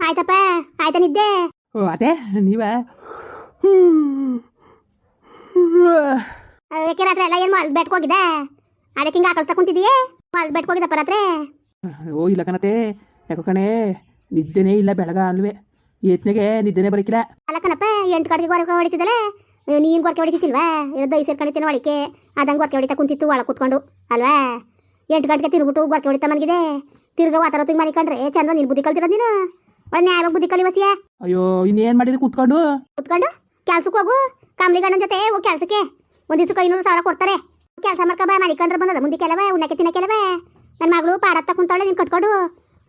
ಆಯ್ತಪ್ಪ ಆಯ್ತಾ ನಿದ್ದೆ? ಓ ಅದೇ ನೀವ? ಅದಕ್ಕೆ ರಾತ್ರಿ ಎಲ್ಲ ಏನು ಮಲ್ಸ್ ಬೆಟ್ಕ್ ಹೋಗಿದ್ದೆ? ಅದಕ್ಕೆ ಹಿಂಗೆ ಹಾಕಲ್ಸ್ತಾ ಕುಂತಿದೀಯೇ ಮಲ್ಸ್ ಬೆಟ್ಕ್ ಹೋಗಿದ್ದಪ್ಪ ರಾತ್ರಿ? ಓ ಇಲ್ಲ ಕಣತೆ. ಯಾಕೋ ಕಣೆ ನಿದ್ದೆನೇ ಇಲ್ಲ ಬೆಳಗ ಅಲ್ವೇ. ಏತ್ನೆಗೆ ನಿದ್ದೆನೇ ಬರಕಿಲ್ಲ. ಅಲ್ಲ ಕಣಪ್ಪ ಎಂಟು ಕಡೆಗೆ ಗೊರಕೆ ಹೊಡಿತಿದ್ದಲ್ಲ ನೀನು ಗೊರಕೆ ಹೊಡಿತಿಲ್ವಾ ಏನೋ ದೈ ಸೇರ್ಕೊಂಡಿದ್ದೇನೆ ಒಳಕ್ಕೆ ಅದಂಗೆ ಗೊರಕೆ ಹೊಡಿತಾ ಕುಂತಿತ್ತು ಒಳಗೆ ಕೂತ್ಕೊಂಡು. ಅಲ್ವಾ? ಎಂಟು ಗಂಟೆಗೆ ತಿರುಗ್ಬಿಟ್ಟು ಬರ್ಕೆ ಹೊಡಿತಾ ಮನಗಿದೆ. ತಿರ್ಗ ವಾತಾವರಣ ಮನೆ ಕಂಡ್ರೆ ಚಂದ ನೀನು ಬುದ್ಧಿ ಕಲ್ತಿರೋದು ನೀನು? ಒಳ್ಳೆ ನ್ಯಾಯವಾಗಿ ಬುದ್ಧಿ ಕಲಿವಸಿಯ ಅಯ್ಯೋ ಇನ್ನೇನು ಮಾಡಿರಿ ಕೂತ್ಕೊಂಡು? ಕುತ್ಕೊಂಡು? ಕೆಲ್ಸಕ್ಕೆ ಹೋಗು. ಕಾಮ್ಲಿ ಗಂಡನ ಜೊತೆ ಹೋಗಿ ಕೆಲಸಕ್ಕೆ. ಒಂದು ದಿವ್ಸಕ್ಕೆ ಐನೂರು ಸಾವಿರ ಕೊಡ್ತಾರೆ. ಕೆಲಸ ಮಾಡ್ಕೊಬ ಮನೆ ಕಂಡ್ರೆ ಬಂದದ ಮುಂದೆ ಕೆಲವೇ ಉಣ್ಣಕ್ಕೆ ತಿನ್ನ ಕೆಲವೇ. ನನ್ನ ಮಗಳು ಪಾಡತ್ತ ಕುಂತಾಳೆ ನೀನು ಕಟ್ಕೊಂಡು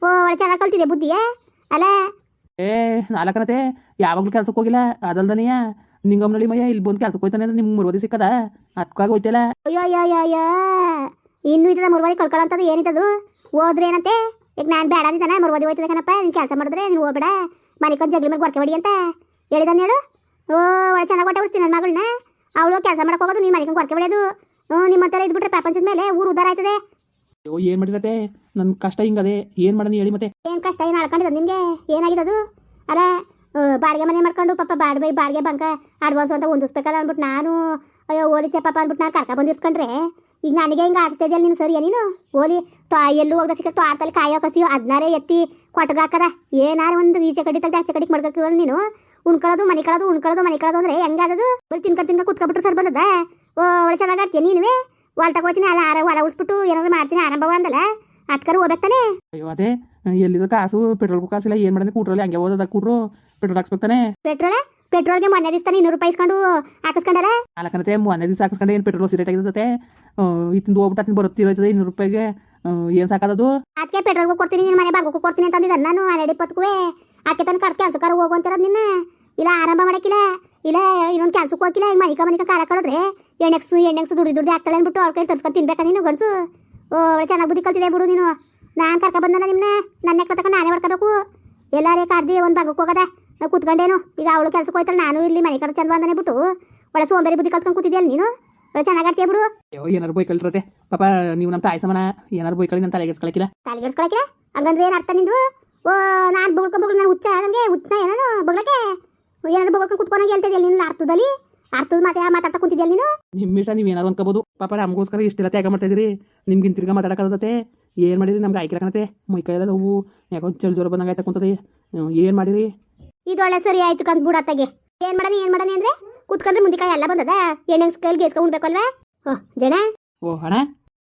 ಓ ಒಳ್ಳೆ ಚೆನ್ನಾಗಿ ಕಲ್ತಿದೆ ಬುದ್ಧಿಯೇ ಅಲ್ಲ? ಏ ನಾಲ್ಕನತೆ ಯಾವಾಗಲೂ ಕೆಲ್ಸಕ್ಕೆ ಹೋಗಿಲ್ಲ ಅದಲ್ದನೆಯ ನಿಂಗಮ್ಮನಳ್ಳಿ ಮಯ್ಯ ಇಲ್ಲಿ ಬಂದು ಕೆಲ್ಸಕ್ಕೆ ಹೋಯ್ತಾನೆ ಅಂದ್ರೆ ನಿಮ್ಗೆ ಮುರುವದಿ ಸಿಕ್ಕದ? ಅದಕ್ಕಾಗಿ ಹೋಯ್ತಲ್ಲ ಅಯ್ಯೋ ಅಯ್ಯೋ ಅಯ್ಯೋ ಅಯ್ಯೋ. ಇನ್ನೂ ಇದ್ದದ ಮುರುವಾದಿ ಕಳ್ಕೊಳ್ಳೋಂಥದ್ದು ಏನಿದ್ದದು? ಹೋದ್ರೆ ಏನಂತೆ? ಈಗ ನಾನು ಬೇಡ ಅಂದಿದ್ದಾನೆ ಮುರುವಾದಿ ಹೋಯ್ತದೆ ಕಣಪ್ಪ ನೀನು ಕೆಲಸ ಮಾಡಿದ್ರೆ ನೀನು ಹೋಗ್ಬೇಡ. ಮನೆಕೊಂದು ಜಗ್ಲಿ ಮೇಲೆ ಗೊರಕೆ ಹೊಡಿ ಅಂತ ಹೇಳಿದಾನೆ ಹೇಳು. ಓ ಒಳ್ಳೆ ಚೆನ್ನಾಗಿ ಹೊಟ್ಟೆ ಉಳಿಸ್ತೀನಿ ನನ್ನ ಮಗಳನ್ನ ಅವಳು ಕೆಲಸ ಮಾಡಕ್ಕೆ ಹೋಗೋದು ನೀನು ಮನೆಕೊಂದು ಗೊರಕೆ ಹೊಡೆಯೋದು ಹ್ಞೂ ನಿಮ್ಮ ಹತ್ರ ಇದ್ಬಿಟ್ರೆ ಪ್ರಪಂಚದ ಮೇಲೆ ಊರು ಉದ್ದಾರ ಆಯ್ತದೆ. ಅಯ್ಯೋ ಏನು ಮಾಡಿರತ್ತೆ ನನ್ನ ಕಷ್ಟ ಹಿಂಗದೆ. ಏನು ಮಾಡೋದು ಹೇಳಿ ಮತ್ತೆ? ಏನು ಕಷ್ಟ ಏನು ಅಳ್ಕೊಂಡಿದ್ದು ನಿಮಗೆ ಏನಾಗಿದೆ ಅದು ಅಲ್ಲ ಬಾಡಿಗೆ ಮನೆ ಮಾಡ್ಕೊಂಡು ಪಾಪ ಬಾಡ್ಬೈ ಬಾಡಿಗೆ ಬಂಕ ಅಡ್ವಾನ್ಸ್ ಅಂತ ಹೊಂದಿಸ್ಬೇಕಲ್ಲ ಅಂದ್ಬಿಟ್ಟು ನಾನು. ಅಯ್ಯೋ ಓಲಿಚೆ ಪಾಪ ಅಂದ್ಬಿಟ್ಟು ನಾನು ಕರ್ಕ ಬಂದಿರ್ಸ್ಕೊಂಡ್ರೆ. ಈಗ ನನಗೆ ಹಿಂಗೆ ಆಡಿಸ್ತಾ ಇದೆಯಲ್ಲ ನೀನು ಸರಿಯಾ ನೀನು? ಓಲಿ ತೊ ಎಲ್ಲೂ ಹೋಗದ ಸಿಕ್ಕ ತೋಟದಲ್ಲಿ ಕಾಯೋ ಕಸಿಯೋ ಅದನ್ನಾರೇ ಎತ್ತಿ ಕೊಟ್ಟಗಾಕದ ಏನಾರು ಒಂದು ಈಚೆ ಕಡಿ ತೆಗ್ದು ಆಚೆ ಕಡಿಗೆ ಮಾಡ್ಬೇಕು ನೀನು. ಉಣ್ಕೊಳ್ಳೋದು ಮನೆ ಕಳೋದು ಉಣ್ಕೊಳ್ಳೋದು ಮನೆ ಕಳೋದು ಅಂದ್ರೆ ಹೆಂಗಾದದು ಬರೀ ತಿನ್ಕ ತಿನ್ಕ ಕುತ್ಕೊಬಿಟ್ರೆ ಸರ್ ಬಂದದ? ಓ ಒಳ್ಳೆ ಚೆನ್ನಾಗಿ ಆಡ್ತೀಯ ನೀನುವೇ ಹೊಲ್ ತಗೋತೀನಿ ಅಲ್ಲ ಆರ ಹೊಲ ಉಳಿಸ್ಬಿಟ್ಟು ಏನಾದ್ರು ಮಾಡ್ತೀನಿ ಆರಂಭವ ಅಂದಲ್ಲ? ಅದ್ಕರು ಓದಕ್ತಾನೆ ತಾನೆ? ಅಯ್ಯೋ ಅದೇ ಎಲ್ಲಿದ ಕಾಸು ಪೆಟ್ರೋಲ್ ಕಾಸಿಲ್ಲ ಏನು ಮಾಡಿದ್ರೆ ಕೂಟ್ರಲ್ಲಿ ಹಂಗೆ ಓದದ ಕೂಟ್ರು ಪೆಟ್ರೋಲ್ ಹಾಕ್ಸ್ಬೇಕಾನೆ ಪೆಟ್ರೋಲ ಪೆಟ್ರೋಲ್? ಪೆಟ್ರೋಲ್ಗೆ ಮೊನ್ನೆ ದಿವಸ ಇನ್ನೂರು ರೂಪಾಯಿ ಇಸ್ಕೊಂಡು ಹಾಕಿಸ್ಕೊಂಡಲ್ಲ? ನಾಲ್ಕನತೆ ಮೊನ್ನೆ ದಿವಸ ಹಾಕಿಸ್ಕೊಂಡು ಏನು ಪೆಟ್ರೋಲ್ ಸಿರೇಟ್ ಆಗಿರ್ತತೆ ಇತ್ತಿಂದ ಹೋಗ್ಬಿಟ್ಟು ಅತ್ತಿಂದ ಬರುತ್ತಿರೋಯ್ತದೆ ಇನ್ನೂರು ರೂಪಾಯಿಗೆ ಏನು ಸಾಕದದು? ಅದಕ್ಕೆ ಪೆಟ್ರೋಲ್ಗೂ ಕೊಡ್ತೀನಿ ನಿನ್ನ ಮನೆ ಬಾಗೋಕ್ಕೂ ಕೊಡ್ತೀನಿ ಅಂತಂದಿದ್ದ ನಾನು ಹನ್ನೆರಡು ಇಪ್ಪತ್ತಕ್ಕೂ ಅದಕ್ಕೆ ತನಕ ಕರ್ ಕೆಲ್ಸಕ್ಕಾರ ಹೋಗು ಅಂತಿರೋದು ನಿನ್ನ. ಇಲ್ಲ, ಆರಂಭ ಮಾಡಕ್ಕಿಲ್ಲ. ಇಲ್ಲ, ಇನ್ನೊಂದು ಕೆಲ್ಸಕ್ಕೆ ಹೋಗಿಲ್ಲ ಈಗ ಮನಿಕ ಮನಿಕ ಕಾಲ ಕಳೆದ್ರೆ ಎಣ್ಣೆಕ್ಸು ಎಣ್ಣೆಕ್ಸು ದುಡ್ಡು ದುಡ್ಡು ಆಗ್ತಾಳೆ ಅಂದ್ಬಿಟ್ಟು ಅವ್ರ ಕೈ ತರ್ಸ್ಕೊಂಡು ತಿನ್ಬೇಕಾ ನೀನು ಗಂಡಸು? ಓ, ಒಳ್ಳೆ ಚೆನ್ನಾಗಿ ಬುದ್ಧಿ ಕಲ್ತಿದೆ ಬಿಡು ನೀನು. ನಾನು ಕರ್ಕೊ ಬಂದಲ್ಲ ನಿಮ್ಮನ್ನ ನನ್ನ ಎಕ್ಕ ತಕೊಂಡು ನಾನೇ ಮಾಡ್ಕೋಬೇಕು ಎಲ್ಲರೇ ಕಾರ್ದಿ ಒಂದು ಭಾಗಕ್ಕೆ ಹೋಗದ. ಕೂತ್ಕೊಂಡೇನು? ಈಗ ಅವಳು ಕೆಲ್ಸಕ್ಕೆ ಹೋಯ್ತಾಳೆ, ನಾನು ಇಲ್ಲಿ ಮನೆ ಕಡೆ ಚಂದ ಬಂದನೆ ಬಿಟ್ಟು. ಒಳ್ಳೆ ಸೋಂಬೇರಿ ಬುದ್ಧಿ ಕಲ್ತ್ಕೊಂಡು ಕೂತಿದ್ಯಲ್ಲ ನೀನು? ಚೆನ್ನಾಗಿ ಆಡ್ತೀಯ ಬಿಡು. ಅಯ್ಯೋ ಏನಾರು ಬೈಕಲ್ರತೆ ಪಾಪ ನೀವು ನಮ್ಮ ತಾಯಿ ಸಮಾನ ಏನಾರು ಕಲಿ ನನ್ನ ತಲೆಗೆಡ್ಸ್ಕೊಳಕಿಲ್ಲ? ತಾಲಿಗೆಡ್ಸ್ಕೊಳಕ್ಕೆ ಹಂಗಂದ್ರೆ ಏನು ಅರ್ಥ ನಿಂದು? ಓ ನಾನು ಬೊಗಳ್ಕೊಂಡು ಬೊಗಳು ನಾನು ಹುಚ್ಚ ನನಗೆ ಹುಚ್ಚ ಏನಾನು ಬೊಗಳಕ್ಕೆ ಏನಾರು ಬೊಗಳ್ಕೊಂಡು ಕುತ್ಕೊಂಡಾಗ ಹೇಳ್ತಿದ್ದೆ ನಿನ್ನ ನೀನು ಅರ್ಥದಲ್ಲಿ? ಅರ್ಥದ ಮಾತೆ ಮಾತಾಡ್ತಾ ಕುಂತಿದ್ದೆ ನೀನು? ನಿಮ್ಮ ಇಷ್ಟ ನೀವು ಏನಾರು ಅನ್ಕೋಬೋದು. ಪಾಪ ನಮಗೋಸ್ಕರ ಇಷ್ಟೆಲ್ಲ ತ್ಯಾಗ ಮಾಡ್ತಾ ಇದ್ದೀರಿ ನಿಮ್ಗೆ ತಿರ್ಗಾ ಮಾತಾಡೋಕ್ಕಾಗತ್ತೆ ಏನು ಮಾಡಿರಿ ನಮ್ಗೆ ಆಯ್ಕೆ ಕಣತೆ ಮೈ ಕೈಯೆಲ್ಲ ನೋವು. ಯಾಕೋ ಚಳಿ ಜ್ವರ ಬಂದಂಗೆ ಆಯ್ತಾ ಕುಂತದೆ. ಏನು ಮಾಡಿರಿ? ಇದೊಳ್ಳೆ ಸರಿ ಆಯ್ತು ಕಂತ ಬಿಡತ್ತಾಗೆ. ಏನು ಮಾಡನಿ ಏನು ಮಾಡನಿ ಅಂದ್ರೆ? ಕುತ್ಕೊಂಡ್ರೆ ಮುಂದೆ ಕಾಯಿ ಎಲ್ಲ ಬಂದದ? ಎಣ್ಣೆ ಕೈಲಿ ಗೇಸ್ಕೊಂಡು ಉಣ್ಬೇಕಲ್ವೇ? ಓ ಜನ? ಓ ಹಣ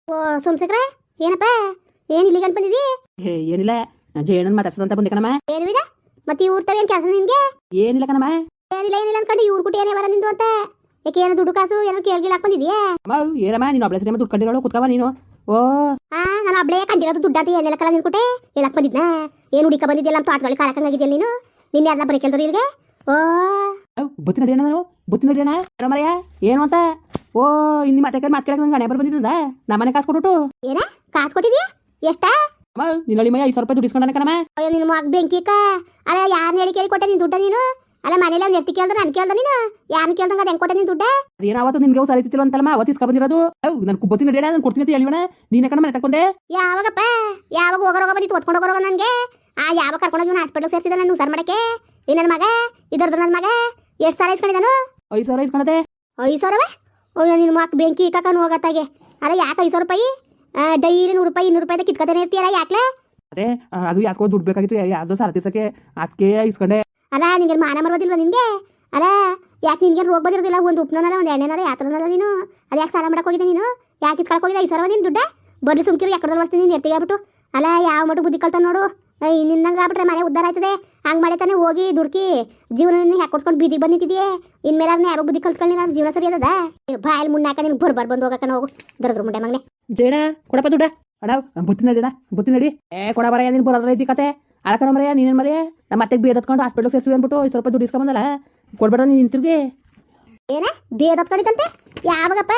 ಓ ಸೋಮಶೇಖರ ಏನಪ್ಪ? ಏನು ಇಲ್ಲಿ ಗಂಟು ಬಂದಿದಿ ಹೇ ಏನಿಲ್ಲ. ಜೇಣನ್ ಮಾತಾಡ್ಸದಂತ ಬಂದೆ ಕಣಮ್ಮ. ಏನು ಇದೆ ಮತ್ತೆ ಈ ಏನ್ ಕೆಲಸ ನಿನ್ಗೆ ಏನಿಲ್ಲ ಕಣಮ್ಮ. ಏನಿಲ್ಲ ಏನಿಲ್ಲ ಅನ್ಕೊಂಡು ಇವ್ರ ಕುಟಿ ಏನೇ ಬರ ನಿಂದು ಅಂತ. ಯಾಕೆ ಏನೋ ದುಡ್ಡು ಕಾಸು ಏನೋ ಕೇಳ್ಗಿಲ್ಲ ಹಾಕೊಂಡಿದ್ಯಾ ಅಮ್ಮ ಏನಮ್ಮ ನೀನು ಒಬ್ಳೆ ಸರಿ ದುಡ್ಡು ಕಂಡಿರೋಳು ಕುತ್ಕವ ನೀನು. ಓ. ಆ ನಾನು ಅಬ್ಳೇ ಕಂಡಿರೋದು ದುಡ್ಡಾತಿ ಹೇಳಕ್ಕಲ್ಲ ನಿನ್ ಕುಟೆ? ಹೇಳಕ್ ಬಂದಿದ್ನ? ಏನು ಹುಡಿಕ ಬಂದಿದ್ಯಲ್ಲ ಅಂತ ತೋಟದಲ್ಲಿ ಕಾಲಕ್ಕಂಗಾಗಿದ್ಯಲ್ಲ ನೀನು? ನಿನ್ನೆ ಎಲ್ಲ ಬರೀ ಕೇಳಿದ್ರು ಇಲ್ಲಿಗೆ? ಓ. ಬತ್ತಿ ನಡಿಯೋಣ ನಾನು ಬತ್ತಿ ನಡಿಯೋಣ ಏನೋ ಏನು ಅಂತ? ಓ ಇಲ್ಲಿ ಮಾತಾಡ್ಕೊಂಡು ಮಾತಾಡಕ್ಕೆ ನಂಗೆ ಹಣೆ ಬರ್ ಬಂದಿದ್ದ ನಮ್ಮನೆ ಕಾಸು ಕೊಟ್ಟು ಏನ? ಕಾಸು ಕೊಟ್ಟಿದ್ಯಾ? ಎಷ್ಟಾ? ಅಮ್ಮ ನಿನ್ನ ಅಳಿಮಯ್ಯ ಮಯ್ಯ ಐದು ಸಾವಿರ ರೂಪಾಯಿ ದುಡ್ಡು ಇಸ್ಕೊಂಡಾನೆ ಕಣಮ್ಮ. ಅಯ್ಯೋ ನಿನ್ನ ಮಗ ಬೆಂಕಿಕ. ಅಲ್ಲ ಯಾರನ್ನ ಹೇಳಿ ಕೇಳಿ ಕೊಟ್ಟೆ ನೀನು ದುಡ್ಡ ನೀನು? ಅಲ್ಲ ಮನೇಲಿ ಅವ್ನು ಎತ್ತಿ ಕೇಳ್ದ ನಾನು ಕೇಳ್ದ ನೀನು? ಯಾರು ಕೇಳ್ದಂಗ ಅದು ಹೆಂಗ್ ಕೊಟ್ಟೆ ನೀನು ದುಡ್ಡ? ಅದೇನೋ ಅವತ್ತು ನಿನ್ಗೆ ಸರಿ ತಿತ್ತಿಲ್ಲ ಅಂತಲ್ಲಮ್ಮ ಅವತ್ತು ಇಸ್ಕ ಬಂದಿರೋದು. ಅವ್ ನನ್ನ ಕುಬ್ಬತ್ತಿ ನಡಿಯೋಣ ನಾನು ಕೊಡ್ತೀನಿ ಅಂತ ಹೇಳಿವಣ ನೀನೇ ಕಣ ಮನೆ ತಕೊಂಡೆ ಯಾವಾಗಪ್ಪ? ಯಾವಾಗ ಹೋಗೋರೋಗ ಬಂದಿತ್ತು ಓದ್ಕೊಂಡು ಹೋಗರೋಗ ನನಗೆ ಆ ಯಾವಾಗ ಕರ್ಕೊಂಡೋಗಿ ನಾನು ಹಾಸ್ಪಿಟಲ್ ಸೇರಿಸಿದ ನಾನು ಸರ್ ಮಾಡಕ್ಕೆ? ಈ ನನ್ನ ಮಗ ಇದರದು ನನ್ನ ಮಗ. ಎಷ್ಟು ಸಾವಿರ ಇಸ್ಕೊಂಡಿದ್ದಾನು? ಐದು ಸಾವಿರ ಇಸ್ಕೊಂಡದೆ ಐದು ಸಾವಿರವೇ? ಅಯ್ಯೋ ನಿನ್ನ ಮಕ್ಕ ಬೆಂಕಿ ಇಕ್ಕನು ಹೋಗತ್ತಾಗೆ. ಅಲ್ಲ ಯಾಕೆ ಐದು ಸಾವಿರ ರೂಪಾಯಿ? ಡೈಲಿ ನೂರು ರೂಪಾಯಿ ಇನ್ನೂರು ರೂಪಾಯಿ ಕಿತ್ಕೊತಾನೆ ಇರ್ತೀಯಲ್ಲ ಯಾಕೆ ಅದೇ ಅದು ಯಾಕೋ ದುಡ್ಡು ಬೇಕಾಗಿತ್ತು ಯಾವುದೋ ಸಾಲ ತೀರ್ಸಕ್ಕೆ ಅದಕ್ಕೆ ಇಸ್ಕೊಂಡೆ. ಅಲ್ಲ ನಿಂಗೆ ಮಾನ ಮರೋದಿಲ್ವ ನಿನಗೆ ಅಲ್ಲ ಯಾಕೆ ನಿನ್ಗೆ ರೋಗ ಬಂದಿರೋದಿಲ್ಲ? ಒಂದು ಉಪ್ನಲ್ಲ ಒಂದು ಎಣ್ಣೆನಲ್ಲ ಯಾತ್ರನಲ್ಲ ನೀನು? ಅದು ಯಾಕೆ ಸಾಲ ಮಾಡಕ್ಕೆ ಹೋಗಿದೆ ನೀನು? ಯಾಕೆ ಇಸ್ಕೊಳಕ್ ಹೋಗಿದೆ ಐದು ಸಾವಿರ ನಿನ್ನ ದುಡ್ಡ? ಬರ್ಲಿ ಸುಮ್ಕಿರು ಯಾಕಡೆ ಬರ್ತೀನಿ ನೀನು ಎತ್ತಿಗೆ ಅಲ್ಲ ಯಾವ ಮಟ್ಟು ಬುದ್ಧಿ ಕಲ್ತ ನೋಡು. ಐ ನಿನ್ನಂಗೆ ಆಗ್ಬಿಟ್ರೆ ಮನೆ ಉದ್ದಾರ ಆಯ್ತದೆ. ಹಂಗೆ ಮಾಡಿ ತಾನೆ ಹೋಗಿ ದುಡ್ಕಿ ಜೀವನ ಹಾಕೊಡ್ಸ್ಕೊಂಡು ಬೀದಿಗೆ ಬಂದಿಟ್ಟಿದೆಯೇ ಇನ್ಮೇಲೆ ಅದನ್ನ ಯಾರೋ ಬುದ್ಧಿ ಕಲ್ತ್ಕೊಳ್ಳಿ ನಾನು ಜೀವನ ಸರಿ ಅದ ಬಾಯಲ್ಲಿ ಮುನ್ನಾಕ ನಿನ್ಗೆ ಬರ್ಬಾರ್ ಬಂದು ಹೋಗಕ್ಕ ಹೋಗು. ದರದ್ರ ಮುಂಡೆ ಮಗನೆ. ಜೇಡ ಕೊಡಪ್ಪ ದುಡ್ಡ. ಅಣ್ಣ ಬುತ್ತಿ ನಡಿಯಣ ಬುತ್ತಿ ನಡಿ ಏ ಕೊಡ ಬರಯ್ಯ ನೀನು ಬರೋದ್ರ ಐತಿ ಕತೆ. ಅಳಕನ ಮರೆಯ ನೀನೇನು ಮರೆಯ? ನಮ್ಮ ಮತ್ತೆ ಬೇದತ್ಕೊಂಡು ಹಾಸ್ಪಿಟಲ್ ಸೇರಿಸಿ ಅಂದ್ಬಿಟ್ಟು ರೂಪಾಯಿ ದುಡ್ಡು ಇಸ್ಕೊಂಬಂದಲ್ಲ ಕೊಡ್ಬೇಡ ನೀನು ನಿಂತಿರ್ಗಿ. ಏನ? ಬೇದತ್ಕೊಂಡಿತ್ತಂತೆ ಯಾವಾಗಪ್ಪ?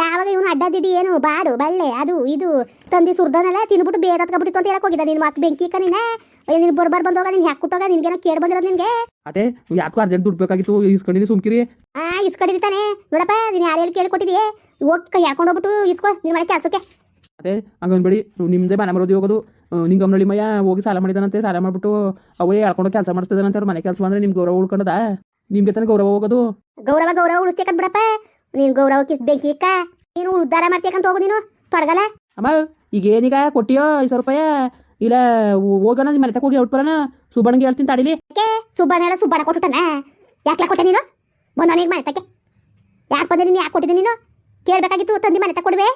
ಯಾವಾಗ ಇವನು ಅಡ್ಡದಿಡಿ ಏನು? ಬಾಡು ಬಳ್ಳೆ ಅದು ಇದು. ತಂದಿ ಸುರ್ದನಲ್ಲ ತಿನ್ಬಿಟ್ಟು ಬಿಟ್ಟು ಅಂತ ಹೇಳಕ್ ಹೋಗಿದ್ದ ನಿನ್ ಮಕ್ ಬೆಂಕಿ ಕಣಿನ ಅಯ್ಯೋ ನಿನ್ ಬರ್ಬಾರ್ ಬಂದೋಗ ನಿನ್ ಹಾಕ್ಬಿಟ್ಟೋಗ ಏನೋ ಕೇರ್ ಬಂದಿರೋದು ನಿನ್ಗೆ. ಅದೇ ಯಾಕೋ ಅರ್ಜೆಂಟ್ ದುಡ್ಡು ಬೇಕಾಗಿತ್ತು ಇಸ್ಕೊಂಡಿನಿ ಸುಮ್ಕಿರಿ. ಆ ಇಸ್ಕೊಂಡಿದ್ದಾನೆ ನೋಡಪ್ಪ ನೀನು ಯಾರು ಹೇಳಿ ಕೇಳಿ ಕೊಟ್ಟಿದೀಯ ಹೋಗ್ ಕೈ ಹೋಗ್ಬಿಟ್ಟು ಇಸ್ಕೋ ನಿನ್ ಮನೆ ಕೆಲಸಕ್ಕೆ. ಅದೇ ಹಂಗನ್ಬೇಡಿ ನಿಮ್ದೇ ಮನೆ ಮರೋದಿ ಹೋಗೋದು. ನಿಂಗಮ್ಮನಳ್ಳಿ ಮಯ್ಯ ಹೋಗಿ ಸಾಲ ಮಾಡಿದಾನಂತೆ ಸಾಲ ಮಾಡ್ಬಿಟ್ಟು ಅವೇ ಹೇಳ್ಕೊಂಡು ಕೆಲಸ ಮಾಡಿಸ್ತಿದ್ದಾನಂತ ಅವ್ರ ಮನೆ ಕೆಲಸ ಅಂದ್ರೆ ನಿಮ್ಗೆ ಗೌರವ ಉಳ್ಕೊಂಡದ? ನಿಮ್ಗೆ ತಾನೇ ಗೌರವ ಹೋಗೋದು. ಗೌರವ ಗೌರವ ಉಳಿಸ್ತೇಕಂತ ಬಿಡಪ್ಪ ನೀನು ಗೌರವ ಕಿಸ್ ಬೆಂಕಿ ಇಕ್ಕ ನೀನು ಉದ್ಧಾರ ಮಾಡ್ತೇಕಂತ ಹೋಗು ನೀನು ತೊಡಗಲ್ಲ ಅಮ್ಮ ಈಗ ಏನೀಗ ಕೊಟ್ಟಿಯೋ ಐದು ಸಾವಿರ ರೂಪಾಯಿ ಇಲ್ಲ ಹೋಗೋಣ ನಿಮ್ಮ ಮನೆ ಹೋಗಿ ಹೇಳ್ಬರೋಣ ಸುಬ್ಬಣ್ಣಗೆ ಹೇಳ್ತೀನಿ ತಡಿಲಿ. ಸುಬ್ಬಣ್ಣ ಹೇಳ ಸುಬ್ಬಣ್ಣ ಕೊಟ್ಟುತ್ತಾನ ಯಾಕೆ ಕೊಟ್ಟೆ ನೀನು? ಬಂದವನಿಗೆ ಮನೆ ತಕ್ಕೆ. ಯಾಕೆ ಬಂದೆ ನೀನು ಯಾಕೆ ಕೊಟ್ಟಿದ್ದೆ ನೀನು? ಕೇಳಬೇಕಾಗಿತ್ತು ತಂದಿ ಮನೆ ಕೊಡುವೆ.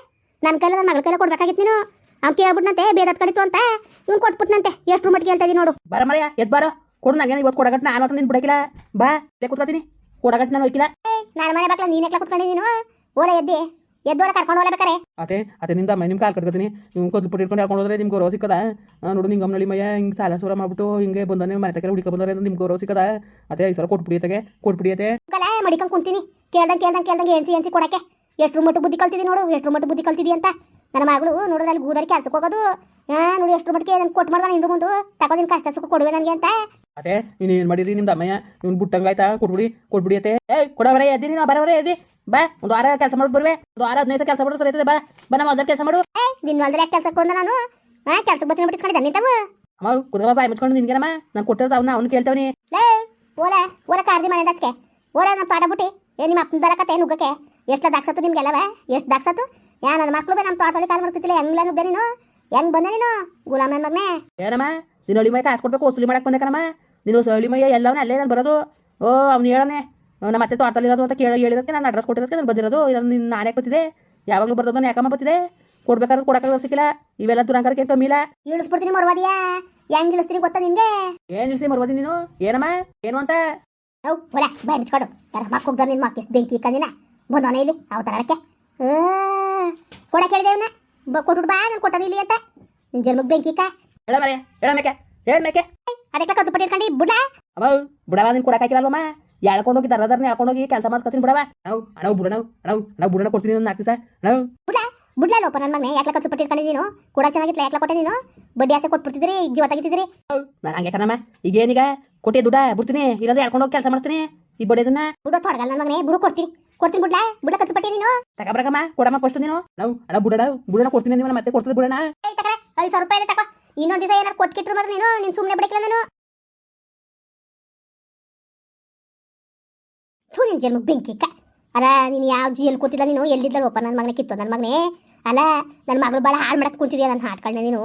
ನನ್ನ ಕೈಲ ನನ್ನ ಮಗಳ ಕೈಲ ಕೊಡ್ಬೇಕಾಗಿತ್ತು ನೀನು. ಅವ್ನು ಕೇಳ್ಬಿಟ್ನಂತೆ ಬೇದತ್ ಕಡಿತು ಅಂತ. ಇವ್ನು ಕೊಟ್ಬಿಟ್ನಂತೆ ಎಷ್ಟು ಮಟ್ಟಿಗೆ ಹೇಳ್ತಾ ಇದೀನಿ ನೋಡು. ಬರ ಮರೆಯ ಎದ್ ಬಾರೋ. ಕೊಡು ನನಗೆ ಇವತ್ತು ಕೊಡಗಟ್ಟು ನಾನು ನಿನ್ ಬಿಡಕಿಲ್ಲ. ಬಾ ಕೂತ್ಕೊತೀನಿ ಕೊಡಗಟ್ಟು ನಾನು ನಾನು ಮನೆ ಬಾಕ್ಲ ನೀನು ಎಕ್ಲ ಕುತ್ಕೊಂಡಿ ನೀನು. ಓಲೆ ಎದ್ದಿ. ಎದ್ದೋರ ಕರ್ಕೊಂಡು ಹೋಗ್ಬೇಕಾರೆ ಅದೇ ಅದೇ ನಿಂದ ಮೈ ನಿಮ್ಗೆ ಕಾಲು ಕಟ್ಕೊತೀನಿ. ನೀವು ಕೊದ್ದು ಪುಟ್ಟಿ ಇಟ್ಕೊಂಡು ಹಾಕೊಂಡು ಹೋದ್ರೆ ನಿಮ್ಗೆ ಗೌರವ ಸಿಕ್ಕದ? ನೋಡು ನಿಂಗೆ ಅಮ್ಮನಳ್ಳಿ ಮಯ್ಯ ಹಿಂಗೆ ಸಾಲ ಸೂರ ಮಾಡ್ಬಿಟ್ಟು ಹಿಂಗೆ ಬಂದಾನೆ ಮನೆ ತಕ್ಕ ಹುಡುಕ ಬಂದ್ರೆ ನಿಮ್ಗೆ ಗೌರವ ಸಿಕ್ಕದ? ಅದೇ ಐದು ಸಾವಿರ ಕೊಟ್ಬಿಡಿಯತೆಗೆ ಕೊಟ್ಬಿಡಿಯತೆ ಕಲೆ ಮಡಿಕೊಂಡು ಕುಂತೀನಿ. ಕೇಳ್ದಂಗೆ ಕೇಳ್ದಂಗೆ ಕೇಳ್ದಂಗೆ ಎನ್ಸಿ ಎನ್ಸಿ ಕೊಡಕ್ಕೆ. ಎಷ್ಟು ಮಟ್ಟು ಬುದ್ಧಿ ಕಲ್ತಿದ್ದೀನಿ ನೋಡು ಎಷ್ಟು ಮಟ್ಟು ಬುದ್ಧಿ ಕಲ್ತಿದಿ ಅಂತ. ನನ್ನ ಮಗಳು ನೋಡಿದ್ರೆ ಅಲ್ಲಿ ಗೂದರಿ ಕೆಲ್ಸಕ್ಕೆ ಹೋಗೋದು. ಹಾ ನೋಡಿ ಎಷ್ಟು ಮಟ್ಟಿಗೆ ಕೊಟ್ಟು ಮಾಡ್ದ ಹಿಂದೆ ಮುಂದೆ ತಗೋದಿನ ಕಷ್ಟ ಸುಖ ಕೊಡುವೆ ನನಗೆ ಅಂತ. ಅದೇ ನೀನು ಏನು ಮಾಡಿರಿ ನಿಮ್ದು ಅಮ್ಮಯ್ಯ? ಇವ್ನು ಬಿಟ್ಟಂಗಾಯ್ತಾ? ಕೊಟ್ಬಿಡಿ ಕೊಟ್ಬಿಡಿಯತೆ ಏಯ್ ಕೊಡವರೇ ಎದ್ದಿ ನೀನು ಬರವರೇ ಎದ್ದಿ. ಬಾ ಒಂದು ವಾರ ಕೆಲಸ ಮಾಡಿ ಬರುವೆ. ಒಂದು ವಾರ ಹದಿನೈದು ಕೆಲಸ ಮಾಡೋದು ಸರಿ ಬಾ. ಬಾ ನಮ್ಮ ಮೊದಲು ಕೆಲಸ ಮಾಡು. ನಿನ್ನ ಹೊಲ್ದಲ್ಲಿ ಯಾಕೆ ಕೆಲ್ಸಕ್ಕೆ ಬಂದ ನಾನು? ಹಾ ಕೆಲ್ಸಕ್ಕೆ ಬರ್ತೀನಿ ಬಿಟ್ಟಿಸ್ಕೊಂಡಿದ್ದೆ ನಿಂತವು. ಅಮ್ಮ ಕುದುರ ಬಾಯಿ ಮುಚ್ಕೊಂಡು ನಿನ್ಗೇನಮ್ಮ ನಾನು ಕೊಟ್ಟಿರೋದು ಅವನ ಅವ್ನು ಕೇಳ್ತಾವನಿ. ಲೇ ಓಲ ಓಲ ಕಾರ್ದಿ ಮನೆ ದಚ್ಕೆ. ಓಲ ನನ್ನ ಪಾಠ ಬಿಟ್ಟು. ಏ ನಿಮ್ಮ ಅಪ್ಪನ ದರಕತ್ತೆ ನುಗ್ಗಕ್ಕೆ. ಎಷ್ಟು ದಾಕ್ಸತ್ತು ನಿಮ್ಗೆಲ್ಲವ ಎಷ್ಟು ದಾಕ್ಸತ್ತು ಯಾ ನನ್ನ ಮಕ್ಕಳು ಬೇ ನಮ್ಮ ತೋಟದಲ್ಲಿ ಕಾಲ್ ಮಾಡ್ತಿದ್ದಿಲ್ಲ ಹೆಂಗ್ಲ ನುಗ್ದೆ ನೀನು? ಹೆಂಗ್ ಬಂದೆ ನೀನು ಗುಲಾಮ್ ನನ್ನ ಮಗನೇ? ಏನಮ್ಮ ನೀನು ಅಳಿ ಮೈ ಕಾಸು ಕೊಡ್ಬೇಕು ವಸೂಲಿ ಮಾಡಕ್ಕೆ ಬಂದೆ ಕಣಮ್ಮ. ನೀನು ಸಳಿಮಯ್ಯ ಎಲ್ಲವನ್ನ ಅಲ್ಲೇ ನಾನು ಬರೋದು. ಓ ಅವ್ನು ಹೇಳನೆ ನಮ್ಮ ಮತ್ತೆ ತೋಟದಲ್ಲಿ ಇರೋದು ಅಂತ ಕೇಳಿ ಹೇಳಿದಕ್ಕೆ ನಾನು ಅಡ್ರೆಸ್ ಕೊಟ್ಟಿರೋದಕ್ಕೆ ನಾನು ಬಂದಿರೋದು. ಇಲ್ಲ ನಿನ್ನ ನಾನೇ ಬತ್ತಿದೆ ಯಾವಾಗಲೂ ಬರೋದು ಯಾಕಮ್ಮ ಬತ್ತಿದೆ ಕೊಡ್ಬೇಕಾದ್ರೆ ಕೊಡಕ್ಕೆ ಸಿಕ್ಕಿಲ್ಲ ಇವೆಲ್ಲ ದುರಂಕರಕ್ಕೆ ಕಮ್ಮಿ ಇಲ್ಲ ಇಳಿಸ್ಬಿಡ್ತೀನಿ ಮರ್ವಾದಿಯಾ. ಹೆಂಗ್ ಇಳಿಸ್ತೀನಿ ಗೊತ್ತಾ ನಿನ್ಗೆ ಏನು ಇಳಿಸಿ ಮರವಾದಿ ನೀನು? ಏನಮ್ಮ? ಏನು ಅಂತ? ಒಲ ಬಾಯ್ ಮುಚ್ಕೊಡು. ತರ ಮಕ್ಕ ನಿನ್ನ ನಿನ್ ಮಕ್ಕ ಎಷ್ಟು ಬೆಂಕಿ ಕಂದಿನ ಬಂದವನೇ ಇಲ್ಲಿ ಅವ ತರಕ್ಕೆ ಕೊಡಕ್ಕೆ ಹೇಳಿದೆ ಇವನ್ನ ಬ ಕೊಟ್ಬಿಟ್ಟು ಬಾ ನಾನು ಕೊಟ್ಟನ ಇಲ್ಲಿ ಅಂತ. ನಿನ್ನ ಜನ್ಮಕ್ಕೆ ಬೆಂಕಿ ಕ ಹೇಳ ಮರೆ ಹೇಳ ಮೇಕೆ ಹೇಳ ಮೇಕೆ ಅದಕ್ಕೆ ಕತ್ತು ಪಟ್ಟಿ ಇಟ್ಕೊಂಡು ಬಿಡ ಅಮ್ಮ ಬುಡವ ನೀನು ಕೊಡಕ್ಕಾಗಿರಲ್ವಮ್ಮ ಎಳ್ಕೊಂಡು ಹೋಗಿ ದರದರ್ನ ಯಾಳ್ಕೊಂಡು ಹೋಗಿ ಕೆಲಸ ಮಾಡ್ಕೊತೀನಿ ಬುಡವ. ನಾವು ಅಣವು ಬುಡ ನಾವು ಅಣವು ನಾವು ಬುಡನ ಕೊಡ್ತೀನಿ ಒಂದು ನಾಲ್ಕು ದಿವಸ. ನಾವು ಬಿಡ್ಲ ಲೋಪ ನನ್ನ ಮಗನೇ ಯಾಕೆ ಕತ್ತು ಪಟ್ಟಿ ಇಟ್ಕೊಂಡು ನೀನು? ಕೂಡ ಚೆನ್ನಾಗಿತ್ತು ಯಾಕೆ ಕೊಟ್ಟೆ ನೀನು? ಬಡ್ಡಿ ಆಸೆ ಕೊಟ್ಬಿಡ್ತಿದ್ರಿ ಈಗ ಜೀವ ತೆಗಿತಿದ್ರಿ? ನಾನು ಹಂಗೆ ಕಣಮ್ಮ. ಈಗ ಏನೀಗ ಕೊಟ್ಟೆ ದುಡ್ಡ ಬಿಡ್ತೀನಿ ಇಲ್ಲಾಂದ್ರೆ ಎಳ್ಕೊಂಡು ಹೋಗಿ ಕೆಲಸ ಮಾಡ್ತೀನಿ. ಈ ಬಡಿಯೋದನ್ನ ಬುಡ ತೊಡಗಲ್ಲ ನನ್ನ ಮಗನೇ ಬಿಡು ಕೊಡ್ತೀನಿ. ಕೊಡ್ತೀನಿ ಬಿಡ್ಲ ಬಿಡ ಕತ್ತು ಪಟ್ಟಿ ನೀನು? ತಗಬ್ರಕಮ್ಮ ಕೊಡಮ್ಮ ಫಸ್ಟ್ ನೀನು. ನಾವು ಅಣ್ಣ ಬುಡಣ ಬುಡಣ ಕೊಡ್ತೀನಿ ನೀವು ಮತ್ತೆ ಕೊಡ್ತದೆ ಬುಡಣ ಐದು ಸಾವಿರ ರೂಪಾಯಿ ತಕೋ. ಇನ್ನೊಂದು ದಿವಸ ಏನಾರು ಕೊಟ್ಕಿಟ್ರು ಮಾತ್ರ ನೀನು ನೀನು ಸುಮ್ಮನೆ ಬಿಡಕ್ಕಿಲ್ಲ ನಾನು. ಥೂ, ನಿನ್ ಜನ್ಮಕ್ ಬೆಂಕಿ ಕ ಅಲ್ಲ, ನೀನು ಯಾವ ಜಿಯಲ್ಲಿ ಕೂತಿಲ್ಲ ನೀನು? ಎಲ್ಲಿದ್ದಲ್ಲ ಒಪ್ಪ ನನ್ನ ಮಗನೇ ಕಿತ್ತು ನನ್ನ ಮಗನೇ? ಅಲ್ಲ ನನ್ನ ಮಗಳು ಭಾಳ ಹಾಳು ಮಾಡಕ್ಕೆ ಕೂತಿದ್ಯಾ ನನ್ನ ಹಾಡ್ಕೊಂಡೆ ನೀನು?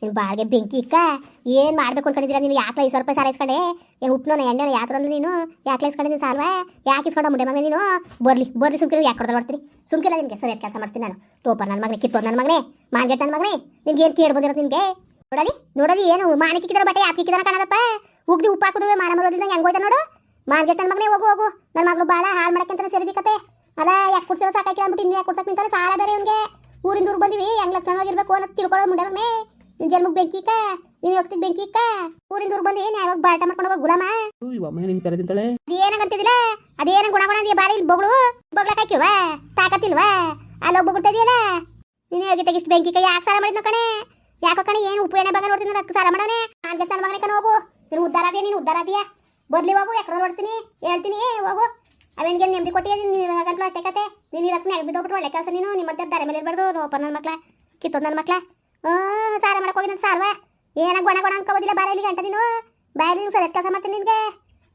ನೀನು ಬಾಳಿಗೆ ಬೆಂಕಿ ಇಕ್ಕ ಏನು ಮಾಡ್ಬೇಕು ಅನ್ಕೊಂಡಿದ್ದೀರಾ ನೀನು? ಯಾಕೆ ಐದು ಸಾವಿರ ರೂಪಾಯಿ ಸಾಲ ಇಸ್ಕೊಂಡೆ? ಏನು ಉಪ್ಪನ ಎಣ್ಣೆ ಯಾತ್ರಂದ್ರೆ ನೀನು? ಯಾಕೆ ಇಸ್ಕೊಂಡೆ ನೀನು ಸಾಲ್ವಾ? ಯಾಕೆ ಇಸ್ಕೊಂಡು ಮುಂಡೆ ಮಗನೇ ನೀನು? ಬರ್ಲಿ ಬರ್ಲಿ ಸುಮ್ಕಿರು, ಯಾಕೆ ಕೊಡ್ತಾ ಮಾಡ್ತೀನಿ ಸುಮ್ಕಿಲ್ಲ ನಿನಗೆ, ಸರಿಯಾದ ಕೆಲಸ ಮಾಡ್ತೀನಿ ನಾನು. ಟೋಪ ನನ್ನ ಮಗನೇ ಕಿತ್ತು ನನ್ನ ಮಗನೇ, ಮಾನ್ಗೆಟ್ ನನ್ನ ಮಗನೇ. ನಿನ್ಗೆ ಏನು ಕೇಳಿ ಬಂದಿರೋದು ನಿನಗೆ? ನೋಡಲಿ ನೋಡಲಿ ಏನು ಮಾನಿಕ್ಕಿದಾರ ಬಟ್ಟೆ ಯಾಕೆ ಇಕ್ಕಿದಾರ ಕಾಣದಪ್ಪ. ಉಗ್ದಿ ಉಪ್ಪು ಹಾಕಿದ್ರು ಮಾಡ ಮರೋದಿಲ್ಲ ಹೆಂಗ್ ಹೋಯ್ತಾ ನೋಡು. ಮಾರ್ಗೆಟ್ ನನ್ನ ಮಗನೇ ಹೋಗು ಹೋಗು. ನನ್ನ ಮಗಳು ಭಾಳ ಹಾಳು ಮಾಡಕ್ಕೆ ಸರಿದಿ ಕತೆ ಅಲ್ಲ ಯಾಕೆ ಕುಡ್ಸಿರೋ ಸಾಕಾಕಿ ಅಂದ್ಬಿಟ್ಟು ಇನ್ನು ಯಾಕೆ ಕುಡ್ಸಕ್ಕೆ ನಿಂತಾರೆ ಸಾಲ ಬೇರೆ ಅವ್ನಿಗೆ ಊರಿಂದ ಊರು ಬಂದಿವಿ ಹೆಂಗ್ ಲಕ್ಷಣವಾಗಿರ್ಬೇಕು ಅನ್ನೋದು ತಿಳ್ಕೊಳ್ಳೋ ಮುಂಡೆ ಮಗನೇ ನಿನ್ ಜನ್ಮಕ್ಕೆ ಬೆಂಕಿ ಇಕ್ಕ ನೀನು ಹೋಗ್ತಿದ್ ಬೆಂಕಿ ಇಕ್ಕ. ಊರಿಂದ ಊರು ಬಂದು ಏನು ಯಾವಾಗ ಬಾಟ ಮಾಡ್ಕೊಂಡು ಹೋಗೋ ಗುಲಾಮ ಅದೇನಂತಿದಿಲ್ಲ ಅದೇನ ಗುಣ ಗುಣ ಅಂದಿಯ ಬಾರಿ ಇಲ್ಲಿ ಬೊಗಳು? ಬೊಗ್ಲಕ್ ಹಾಕಿವ ತಾಕತ್ತಿಲ್ವಾ ಅಲ್ಲಿ ಹೋಗಿ ಬೊಗಳ್ತಿದೆಯಲ್ಲ ನೀನು ಹೋಗಿ ತೆಗಿಷ್ಟು ಬೆಂಕಿ ಕೈ ಯಾಕೆ ಸಾಲ ಮಾಡಿದ್ನ ಕಣೆ? ಯಾಕೋ ಕಣೆ, ಏನು ಉಪಯೋಗ ಬಾಗ ನೋಡ್ತೀನಿ ಅದಕ್ಕೆ ಸಾಲ ಮಾಡೋಣ? ಹಂಗೆ ಸಣ್ಣ ಮಗನೇ ಕಣ, ಹೋಗು. ನೀನು ಉದ್ದಾರ ಅದೇ ನೀನು ಉದ್ದಾರ ಅದೆಯಾ ಬರ್ಲಿ, ಹೋಗು ಎక్కడ ನೋಡ್ತೀನಿ ಹೇಳ್ತೀನಿ, ಏ, ಹೋಗು. ಅವನಿಗೆ ನೆಮ್ಮದಿ ಕೊಟ್ಟಿ ನೀನು ಗಂಟ್ಲು ಅಷ್ಟೇ ಕತೆ? ನೀನು ಇರಕ್ಕೆ ನೆಗೆ ಬಿದ್ದೋಗ್ಬಿಟ್ಟು ಒಳ್ಳೆ ಕೆಲಸ ನೀನು ನಿಮ್ಮ ಮಧ್ಯೆ ದಾರೆ ಮೇಲೆ ಇರಬಾರ್ದು ನೋಪ ನನ್ನ ಮಕ್ಳ, ಕಿತ್ತೊಂದು ನನ್ನ ಮಕ್ಳ. ಹ್ಞೂ ಸಾರ ಮಾಡಕ್ಕೆ ಹೋಗಿ ನನ್ನ ಸಾಲ್ವ? ಏನ ಗೊಣ ಗೊಣ ಅನ್ಕೋಬೋದಿಲ್ಲ ಬಾರ ಇಲ್ಲಿ ಗಂಟ ನೀನು? ಬಾಯಲ್ಲಿ ನೀನು ಸರಿಯಾದ ಕೆಲಸ ಮಾಡ್ತೀನಿ ನಿನಗೆ?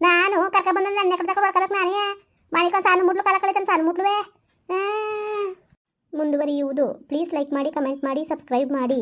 ನಾನು ಕರ್ಕ ಬಂದ ನನ್ನ ಕಡೆ ತಗೊಂಡು ಹೊಡ್ಕೋಬೇಕು ನಾನೇ? ಮಾಡಿಕೊಂಡು ಸಾಲು ಮುಟ್ಲು ಕಾಲ ಕಳಿತಾನೆ ಸಾಲು ಮುಟ್ಲುವೆ ಮುಂದುವರಿಯುವುದು. ಪ್ಲೀಸ್ ಲೈಕ್ ಮಾಡಿ, ಕಮೆಂಟ್ ಮಾಡಿ, ಸಬ್ಸ್ಕ್ರೈಬ್ ಮಾಡಿ.